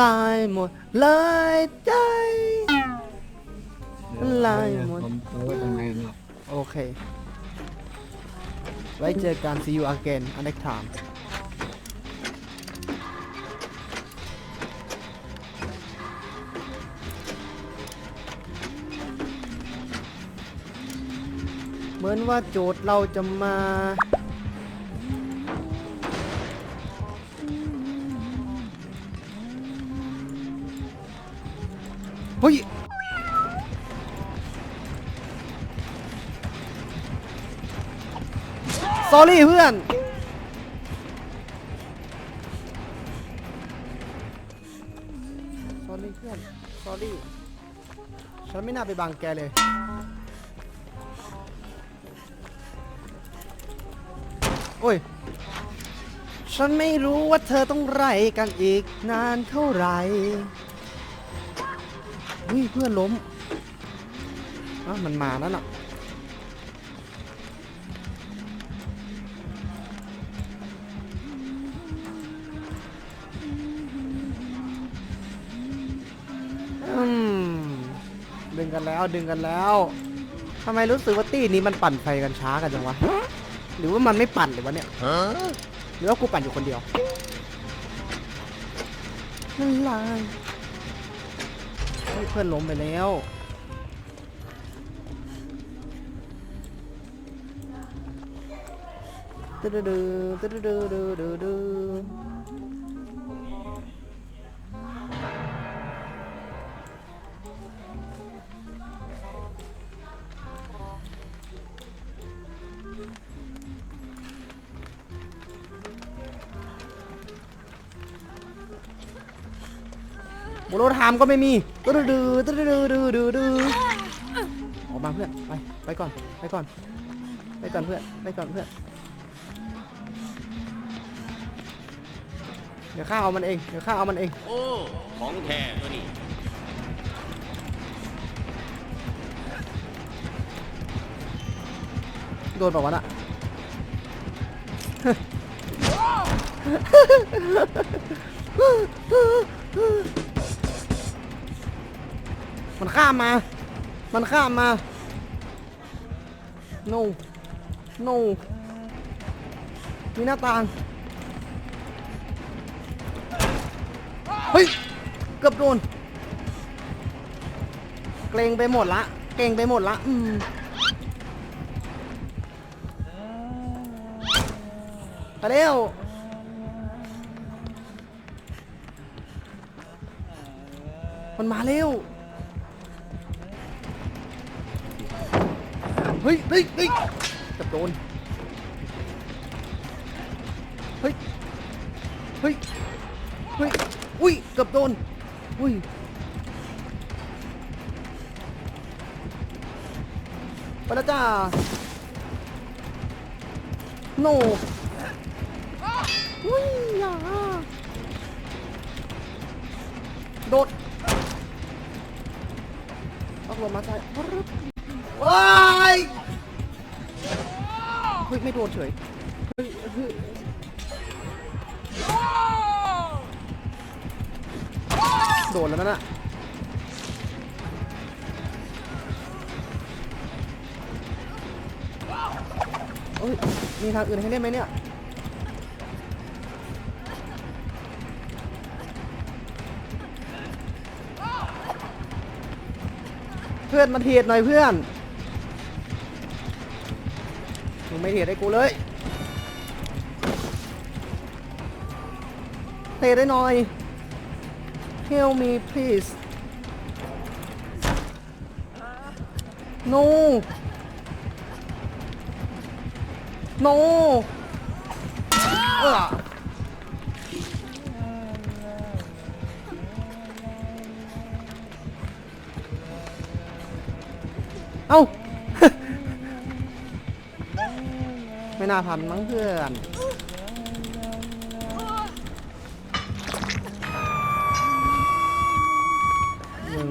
ลายหมดเลยใจลายหมดผมเอาไว้ตรงไหนเนี่ยโอเค ไว้เจอกัน see you again next time เหมือนว่าโจทย์เราจะมา เฮ้ย s อรี่เพื่อน s อรี่เพื่อน s อรี่ ฉันไม่น่าไปบังแกเลย โอ้ย ฉันไม่รู้ว่าเธอต้องไรกันอีกนานเท่าไหร่ เฮ้ยเพื่อนล้มอะมันมาแล้วน่ะอืมดึงกันแล้วดึงกันแล้วทำไมรู้สึกว่าตี้นี้มันปั่นไฟกันช้ากันจังวะ หรือว่ามันไม่ปั่นเลยวะเนี่ยหรือว่ากูปั่นอยู่คนเดียวนั่นลาย เฮ้ยเพื่อนล้มไปแล้ว ดืดดื้อตึ๊ดดื้อดื้อดื้อดื้อ โมโนไทม์ก็ไม่มีตื้อดื้อตื้อดื้อดื้อดื้อดื้อออกมาเพื่อนไปไปก่อนไปก่อนไปก่อนเพื่อนไปก่อนเพื่อนเดี๋ยวข้าเอามันเองเดี๋ยวข้าเอามันเองโอ้ของแท้ตัวนี้โดนเปล่าวะน่ะ มันข้ามมา มันข้ามมา no no มีหน้าต่าง เฮ้ย เกือบโดน เกรงไปหมดละ เกรงไปหมดละ อืมไปเร็วมันมาเร็ว เฮ้ยเฮ้ยเฮ้ยจับโดน เฮ้ย เฮ้ย เฮ้ย อุ้ยเกือบโดน อุ้ย ไปแล้วจ้า โนอุ้ยอย่าโดดเอาลงมาใส่ปึ๊บ ว้ายเฮ้ยไม่โดนเฉยเฮ้ยเฮ้ยโดนแล้วนั่นน่ะเอ้ยมีทางอื่นให้เล่นไหมเนี่ย เพื่อนมาเทียดหน่อยเพื่อน งไม่เทียดให้กูเลยเทได้หน่อย Help me please No No เออเอ้า น่าทันมั้งเพื่อนหนึ่ง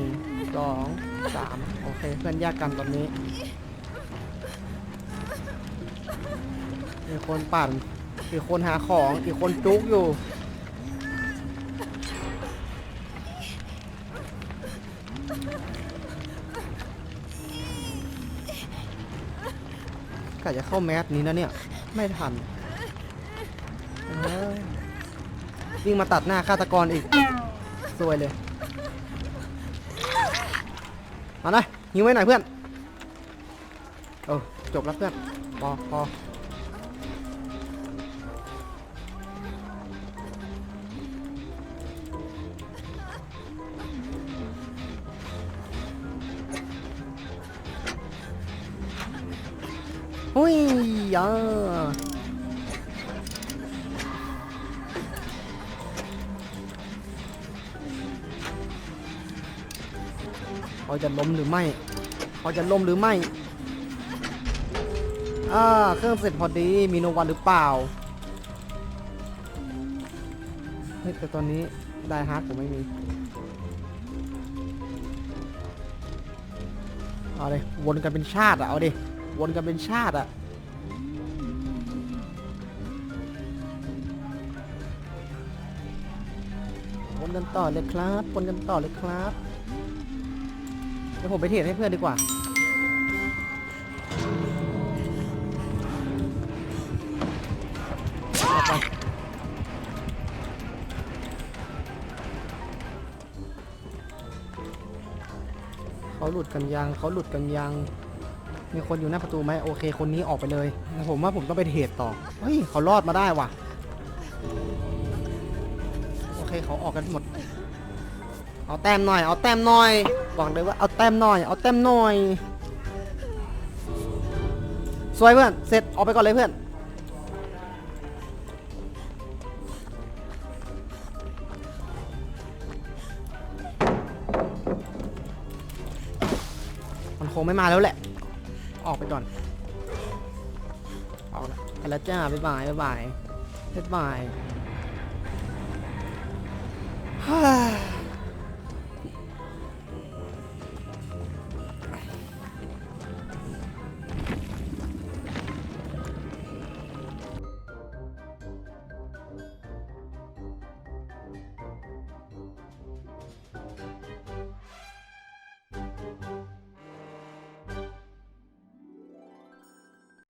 สองสามโอเค เพื่อนแยกกันตอนนี้ มีคนปั่น อีกคนหาของ อีกคนจุกอยู่ จะเข้าแมสนี้นะเนี่ย ไม่ทันยวิ่งมาตัดหน้าฆาตกรอีกสวยเลย มาเลยหิวไว้หน่อยเพื่อน เออจบแล้วเพื่อน พอพอ หุ้ยอ่าเขาจะล้มหรือไม่เขาจะล้มหรือไม่อ่าเครื่องเสร็จพอดี มีโนวันหรือเปล่า เฮ้ยแต่ตอนนี้ได้ฮาร์ดผมไม่มี เอาเลยวนกันเป็นชาติอะเอาดิ วนกันเป็นชาติอะวนกันต่อเลยครับวนกันต่อเลยครับเดี๋ยวผมไปเทรดให้เพื่อนดีกว่าเขาหลุดกันยังเขาหลุดกันยัง มีคนอยู่หน้าประตูไหมโอเค คนนี้ออกไปเลย ผมว่าผมต้องไปเทรดต่อ เฮ้ย เขารอดมาได้ว่ะ โอเค เขาออกกันหมด เอาแต้มหน่อย เอาแต้มหน่อย บอกเลยว่าเอาแต้มหน่อย เอาแต้มหน่อย สวยเพื่อน เสร็จ ออกไปก่อนเลยเพื่อนมันคงไม่มาแล้วแหละ ออกไปก่อนออกนะไปแล้วจ้าบ๊ายบายบ๊ายบายบ๊ายบาย